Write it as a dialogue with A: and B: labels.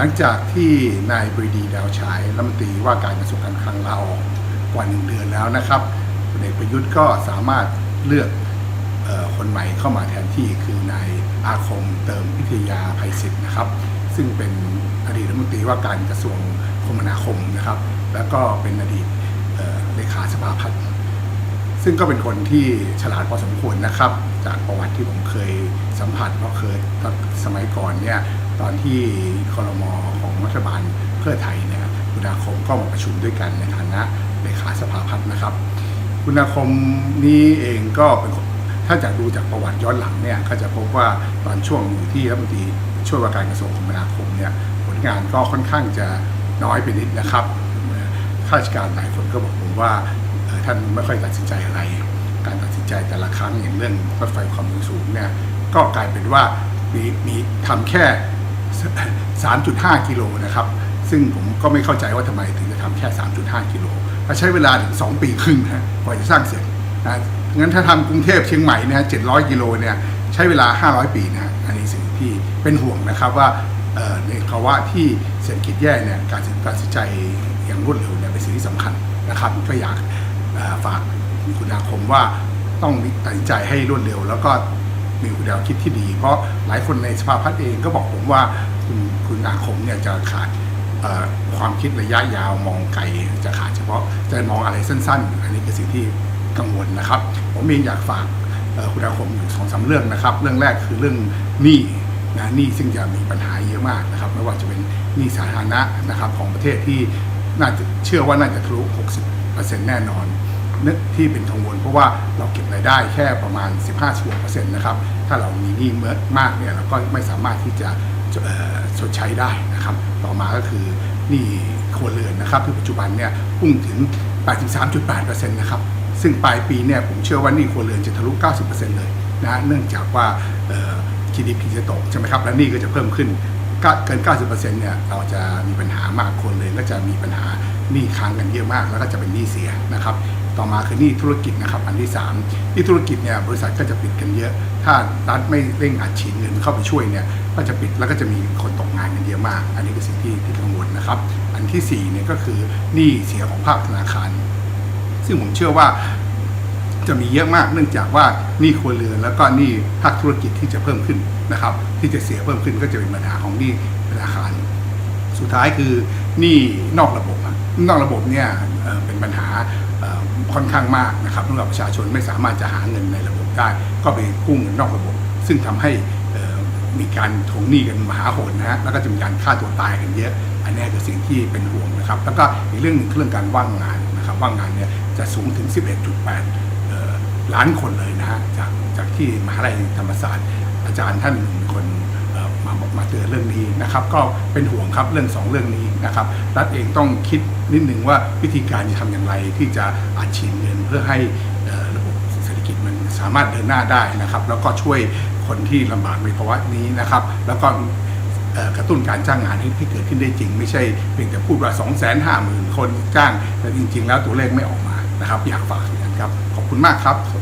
A: หลังจากที่นายปรีดีดาวฉายรัฐมนตรีว่าการกระทรวงการคลังลาออกกว่าหนึ่งเดือนแล้วนะครับพลเอกประยุทธ์ก็สามารถเลือกออคนใหม่เข้ามาแทนที่คือนายอาคมเติมพิทยาภัยศิษย์นะครับ ซึ่งเป็นอดีตรัฐมนตรีว่าการกระทรวงคมนาคมนะครับ แล้วก็เป็นอดีตเลขาสภาพัฒน์ซึ่งก็เป็นคนที่ฉลาดพอสมควรนะครับ จากประวัติที่ผมเคยสัมผัสเพราะเคยตอนสมัย ก่อนเนี่ยตอนที่คอรมอของรัฐบาลเพื่อไทยเนี่ยคุณอาคมก็มาประชุมด้วยกันในฐานะเลขาสภาพัฒน์นะครับ คุณอาคมนี้เองก็เป็นถ้าจากดูจากประวัติย้อนหลังเนี่ยก็จะพบว่าตอนช่วงอยู่ที่รัฐมนตรีช่วยว่าการกระทรวงคมนาคมเนี่ยผลงานก็ค่อนข้างจะน้อยไปนิดนะครับข้าราชการหลายคนก็บอกผมว่าท่านไม่ค่อยตัดสินใจอะไร การตัดสินใจแต่ละครั้งอย่างเรื่องรถไฟความเร็วสูงเนี่ยก็กลายเป็นว่า มีมีทำแค่ 3.5 กิโลนะครับ ซึ่งผมก็ไม่เข้าใจว่าทำไมถึงจะทำแค่ 3.5 กิโลและใช้เวลาถึง 2 ปีครึ่งนะกว่าจะสร้างเสร็จนะงั้นถ้าทำกรุงเทพเชียงใหม่เนี่ย700 กิโลเนี่ยใช้เวลา 500 ปีนะอันนี้สิ่งที่เป็นห่วงนะครับว่าในภาวะที่เศรษฐกิจแย่เนี่ยการตัดสินใจอย่างรวดเร็วเนี่ยเป็นสิ่งที่สำคัญนะครับก็อยากฝากคุณอาคมว่าต้องตัดสินใจให้รวดเร็ว แล้วก็ มีแนวคิดที่ดี เพราะหลายคนในสภาพัฒน์เองก็บอกผมว่าคุณคุณอาคมเนี่ยจะขาดความคิดระยะยาวมองไกลจะขาดเฉพาะจะมองอะไรสั้น ๆ อันนี้คือสิ่งที่กังวลนะครับ ผมเองอยากฝากคุณอาคมอยู่สองสามเรื่องนะครับ เรื่องแรกคือเรื่องหนี้นะหนี้ซึ่งจะมีปัญหาเยอะมากนะครับ ไม่ว่าจะเป็นหนี้สาธารณะนะครับของประเทศที่น่าจะเชื่อว่าน่าจะทะลุ 60%แน่นอน นึกที่เป็นกังวลเพราะว่าเราเก็บรายได้แค่ประมาณ 15-16%นะครับ ถ้าเรามีหนี้เมื่อมากเนี่ยเราก็ไม่สามารถที่จะชดใช้ได้นะครับ ต่อมาก็คือหนี้ครัวเรือนนะครับที่ปัจจุบันเนี่ยพุ่งถึง 83.8%นะครับ ซึ่งปลายปีเนี่ยผมเชื่อว่าหนี้ครัวเรือนจะทะลุ 90%เลยนะเนื่องจากว่า GDP จะตกใช่ไหมครับ และหนี้ก็จะเพิ่มขึ้นเกิน 90%เนี่ยเราจะมีปัญหามากคนเลยก็จะมีปัญหา หนี้ค้างกันเยอะมาก แล้วก็จะเป็นหนี้เสียนะครับ ต่อมาคือหนี้ธุรกิจนะครับอันที่3หนี้ธุรกิจเนี่ยบริษัทก็จะปิดกันเยอะ ถ้ารัฐไม่เร่งอัดฉีดเงินเข้าไปช่วยเนี่ยก็จะปิดแล้วก็จะมีคนตกงานกันเยอะมาก อันนี้คือสิ่งที่ที่กังวลนะครับ อันที่สี่เนี่ยก็คือหนี้เสียของภาคธนาคาร ซึ่งผมเชื่อว่าจะมีเยอะมากเนื่องจากว่าหนี้ครัวเรือนแล้วก็หนี้ภาคธุรกิจที่จะเพิ่มขึ้นนะครับ ที่จะเสียเพิ่มขึ้นก็จะเป็นปัญหาของหนี้ธนาคาร สุดท้ายคือหนี้นอกระบบ นอกระบบเนี่ยเป็นปัญหาค่อนข้างมากนะครับสำหรับประชาชนไม่สามารถจะหาเงินในระบบได้ ก็ไปกู้เงินนอกระบบ ซึ่งทำให้มีการทวงหนี้กันมหาโหดนะฮะแล้วก็จะมีการฆ่าตัวตายกันเยอะ อันนี้คือสิ่งที่เป็นห่วงนะครับ แล้วก็อีกเรื่องนึงเรื่องการว่างงานนะครับ ว่างงานเนี่ยจะสูงถึง 11.8 ล้านคนเลยนะฮะจากจากที่มหาลัยธรรมศาสตร์อาจารย์ท่านคน มาบอกมาเตือนเรื่องนี้นะครับ ก็เป็นห่วงครับเรื่องสองเรื่องนี้นะครับ รัฐเองต้องคิดนิดหนึ่งว่าวิธีการจะทำอย่างไรที่จะอัดฉีดเงินเพื่อให้ระบบเศรษฐกิจมันสามารถเดินหน้าได้นะครับ แล้วก็ช่วยคนที่ลำบากในภาวะนี้นะครับ แล้วก็กระตุ้นการจ้างงานให้ให้เกิดขึ้นได้จริง ไม่ใช่เพียงแต่พูดว่า 2 5 0 0 0 0 คนจ้างแต่จริง ๆ แล้วตัวเลขไม่ออกมานะครับ อยากฝากอย่างนั้นครับ ขอบคุณมากครับส